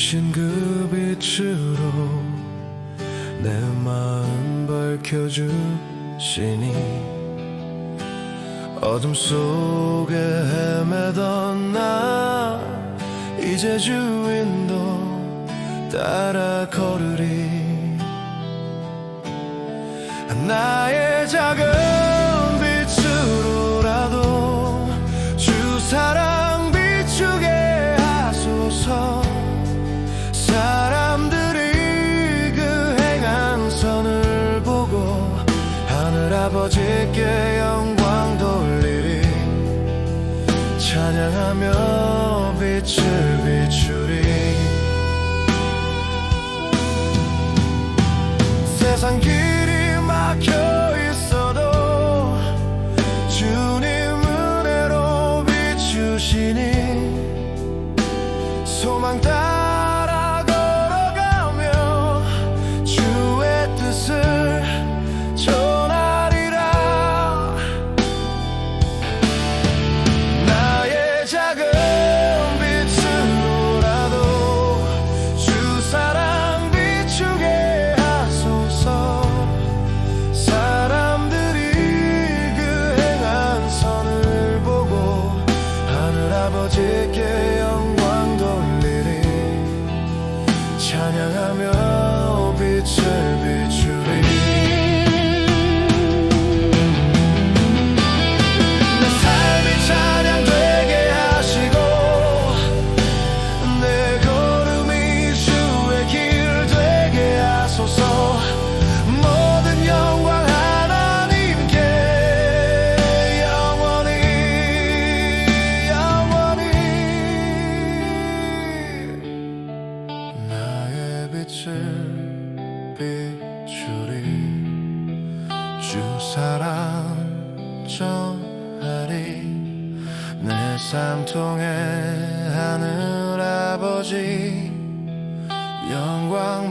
주신 그 빛으로 내 마음 밝혀주시니 어둠 속에 헤매던 나 이제 주인도 따라 걸으리. 나의 작은 아버지께 영광 돌리리. 찬양하며 빛을 비추리. 세상 찬양하며 빛을 비추리 주 사랑 전하리 내 삶통에 하늘 아버지 영광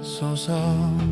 받으소서